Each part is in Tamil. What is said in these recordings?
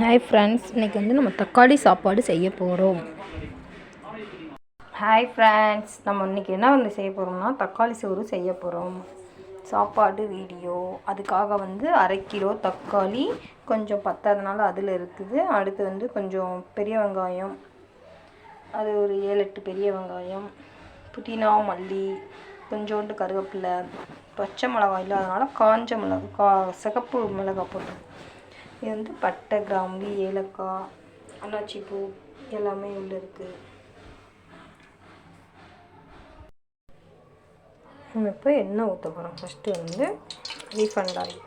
ஹாய் ஃப்ரெண்ட்ஸ் இன்றைக்கி வந்து நம்ம தக்காளி சாப்பாடு செய்ய போகிறோம் ஹாய் ஃப்ரெண்ட்ஸ் நம்ம இன்றைக்கி என்ன வந்து செய்ய போகிறோம்னா தக்காளி சோறு செய்ய போகிறோம் சாப்பாடு வீடியோ அதுக்காக வந்து அரை கிலோ தக்காளி கொஞ்சம் பத்தாதனால அதில் இருக்குது. அடுத்து வந்து கொஞ்சம் பெரிய வெங்காயம். அது ஒரு ஏழு எட்டு பெரிய வெங்காயம். புதினா மல்லி கொஞ்சோண்டு கருவேப்பிலை பச்சை மிளகாய் இல்லாதனால காஞ்ச மிளகா கா சிகப்பு மிளகாய் போட்டோம். இது வந்து பட்டை கிராம்பு ஏலக்காய் அன்னாச்சி பூ எல்லாமே உள்ளே இருக்குது நம்ம இப்போ எண்ணெய் ஊற்ற போகிறோம் ஃபஸ்ட்டு வந்து ரீஃபண்ட் ஆயில்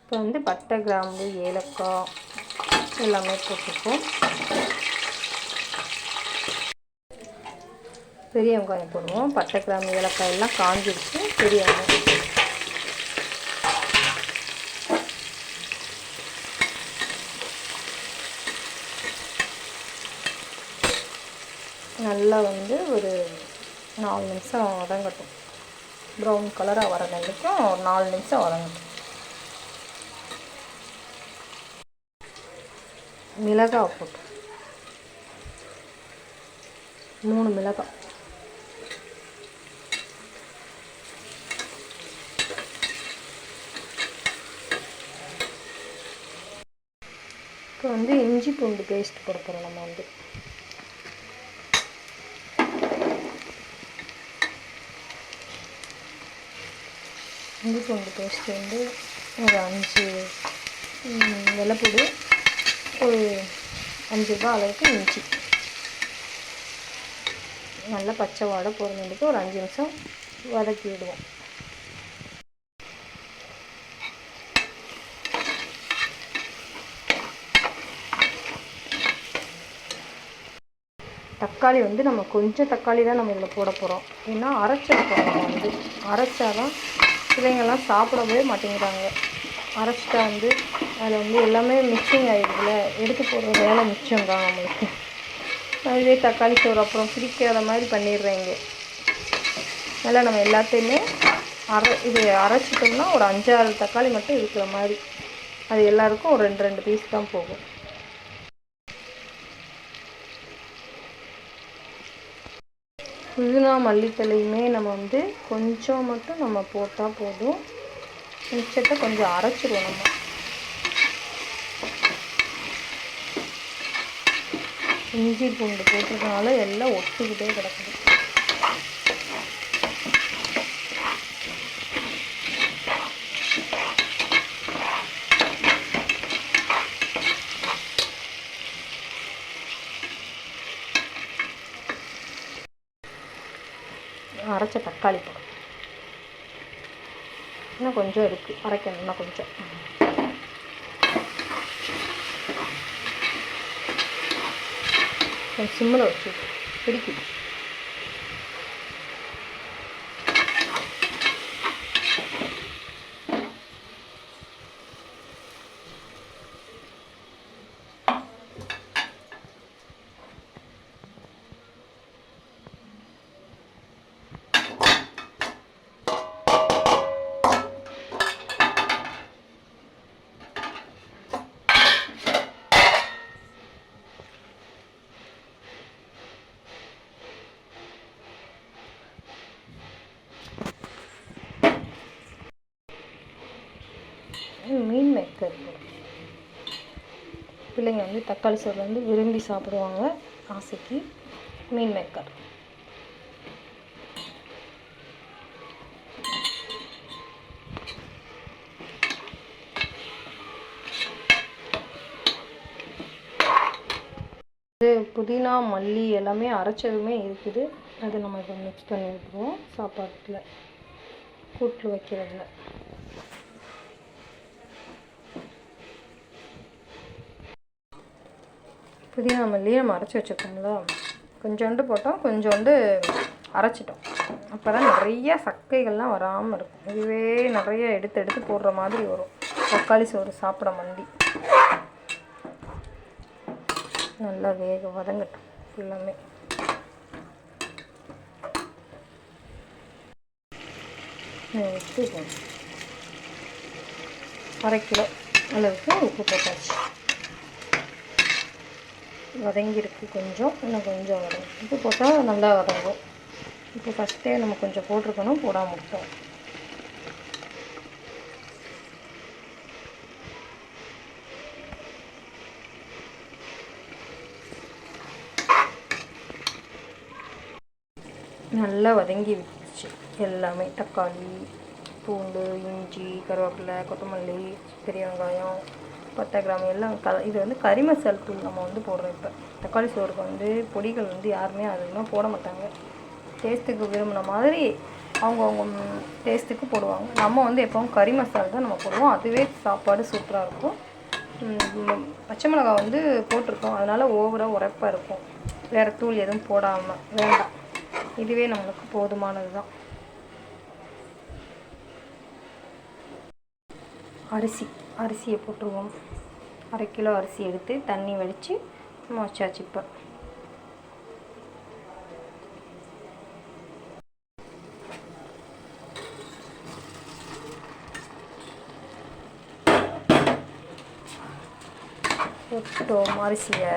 இப்போ வந்து பட்டை கிராம்பு ஏலக்காய் எல்லாமே போட்டுப்போம். பெரிய வெங்காயம் போடுவோம். பட்டை கிராம்பு ஏலக்காய் எல்லாம் காஞ்சிருச்சு. பெரிய வெங்காயம். நல்லா வந்து ஒரு நாலு நிமிஷம் வதங்கட்டும். ப்ரௌன் கலராக வர வரைக்கும் ஒரு நாலு நிமிஷம் வதங்கட்டும். மிளகாய் போட்டு. மூணு மிளகாய். இப்போ வந்து இஞ்சி பூண்டு பேஸ்ட் கொடுக்குறோம் நம்ம வந்து. இஞ்சி பூண்டு பேஸ்ட் வந்து ஒரு அஞ்சு வெள்ளைப்பூடு ஒரு அஞ்சு ரூபா அளவுக்கு இஞ்சி. நல்லா பச்சை வாடை போகிறதுக்கு ஒரு அஞ்சு நிமிஷம் வதக்கி விடுவோம். தக்காளி வந்து நம்ம கொஞ்சம் தக்காளி தான் நம்ம இதில் போட போகிறோம். ஏன்னா அரைச்சிருக்கோம் நம்ம வந்து. அரைச்சாதான் பிள்ளைங்கள்லாம் சாப்பிடவே மாட்டேங்கிறாங்க. அரைச்சிட்டா வந்து அதில் வந்து எல்லாமே மிக்சிங் ஆகிடுதுல எடுத்து போடுற வேலை மிச்சம் தான் நம்மளுக்கு. அதுவே தக்காளி சோறு அப்புறம் பிடிக்காத மாதிரி பண்ணிடுறேங்க அதனால் நம்ம எல்லாத்தையுமே அரை இது அரைச்சிட்டோம்னா ஒரு அஞ்சாறு தக்காளி மட்டும் இருக்கிற மாதிரி. அது எல்லாருக்கும் ஒரு ரெண்டு ரெண்டு பீஸ் தான் போகும். புதினா மல்லித்தலையுமே நம்ம வந்து கொஞ்சம் மட்டும் நம்ம போட்டால் போதும். மிச்சத்தை கொஞ்சம் அரைச்சிடுவோம் நம்ம. இஞ்சி பூண்டு போட்டிருக்கனால எல்லாம் ஒட்டிக்கிட்டே கிடக்குது. அரைச்ச தக்காளி பழம். இன்னும் கொஞ்சம் இருக்குது அரைக்கணும் இன்னும் கொஞ்சம். கொஞ்சம் சிம்மில் வச்சு பிடிக்குது மீன் பிள்ளைங்க வந்து தக்காளி சோறு வந்து விரும்பி சாப்பிடுவாங்க. ஆசைக்கு மீன் மேக்கர். இது புதினா மல்லி எல்லாமே அரைச்சதுமே இருக்குது. அதை நம்ம இப்போ மிக்ஸ் பண்ணி விட்டுருவோம் சாப்பாட்டில். கூட்டில் வைக்கிறதுல. புதினா மல்லியை நம்ம அரைச்சி வச்சுருக்கோம்ல கொஞ்சோண்டு போட்டோம் கொஞ்சோண்டு அரைச்சிட்டோம். அப்போ தான் நிறைய சக்கைகள்லாம் வராமல் இருக்கும். இதுவே நிறைய எடுத்து எடுத்து போடுற மாதிரி வரும். தக்காளி சோறு சாப்பிட மந்தி. நல்லா வேக வதங்கட்டும் ஃபுல்லாமே உப்பு போடும் அரை கிலோ அளவுக்கு உப்பு போட்டாச்சு. வதங்கியிருக்கு கொஞ்சம் இன்னும் கொஞ்சம் வதங்கும் உப்பு போட்டால் நல்லா வதங்கும். இப்போ ஃபஸ்ட்டே நம்ம கொஞ்சம் போட்டிருக்கணும் போடாமல் விட்டோம் நல்லா வதங்கி விட்டுச்சு எல்லாமே. தக்காளி பூண்டு இஞ்சி கருவேப்பிலை கொத்தமல்லி பெரிய வெங்காயம். பட்டை கிராம்பு எல்லாம் க இது வந்து கரிம மசால் தூள் நம்ம வந்து போடுறோம் இப்போ. தக்காளி சோறுக்கு வந்து பொடிகள் வந்து யாருமே அதிகமாக போட மாட்டாங்க. டேஸ்ட்டுக்கு விரும்பின மாதிரி அவங்கவுங்க டேஸ்ட்டுக்கு போடுவாங்க. நம்ம வந்து எப்பவும் கறி மசாலா தான் நம்ம போடுவோம். அதுவே சாப்பாடு சூப்பராக இருக்கும். பச்சை மிளகாய் வந்து போட்டிருக்கோம். அதனால் ஓவராக உரைப்பாக இருக்கும். வேறு தூள் எதுவும் போடாமல் வேண்டாம். இதுவே நம்மளுக்கு போதுமானது தான். அரிசி அரிசியை போட்டுருவோம். அரை கிலோ அரிசி எடுத்து தண்ணி வடித்து நம்ம வச்சாச்சு இப்போ போட்டோம் அரிசியை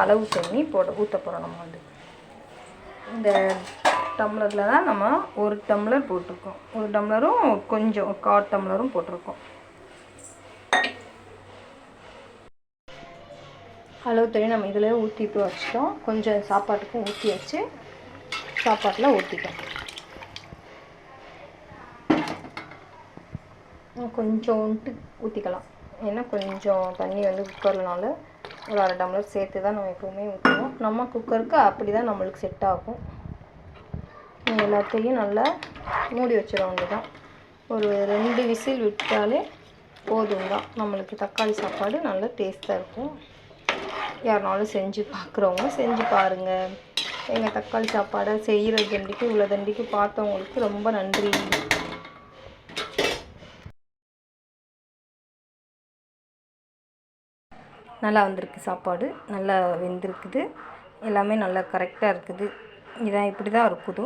அளவு தண்ணி போட ஊற்ற போகிறோம் நம்ம வந்து. இந்த டம்ளரில் தான் நம்ம ஒரு டம்ளர் போட்டிருக்கோம். ஒரு டம்ளரும் கொஞ்சம் கால் டம்ளரும் போட்டிருக்கோம். அளவு தண்ணி நம்ம இதில் ஊற்றிட்டு வச்சிட்டோம். கொஞ்சம் சாப்பாட்டுக்கும் ஊற்றி வச்சு சாப்பாட்டில் ஊற்றிட்டோம் கொஞ்சோன்ட்டு ஊற்றிக்கலாம் ஏன்னா கொஞ்சம் தண்ணி வந்து குக்கர்னால ஒரு அரை டம்ளர் சேர்த்து தான் நம்ம எப்போவுமே ஊற்றுவோம் நம்ம குக்கருக்கு அப்படி தான் நம்மளுக்கு செட் ஆகும். எல்லாத்தையும் நல்லா மூடி வச்சிட வேண்டியதான் ஒரு ரெண்டு விசில் விட்டாலே போதும் தான் நம்மளுக்கு தக்காளி சாப்பாடு நல்லா டேஸ்ட்டாக இருக்கும். யாருனாலும் செஞ்சு பார்க்குறவங்க செஞ்சு பாருங்கள் எங்கள் தக்காளி சாப்பாடை செய்கிற தண்டிக்கு இவ்வளோ தண்டிக்கு பார்த்தவங்களுக்கு ரொம்ப நன்றி. நல்லா வந்திருக்கு சாப்பாடு. நல்லா வெந்திருக்குது. எல்லாமே நல்லா கரெக்டாக இருக்குது. இதான் இப்படி தான் இருக்குது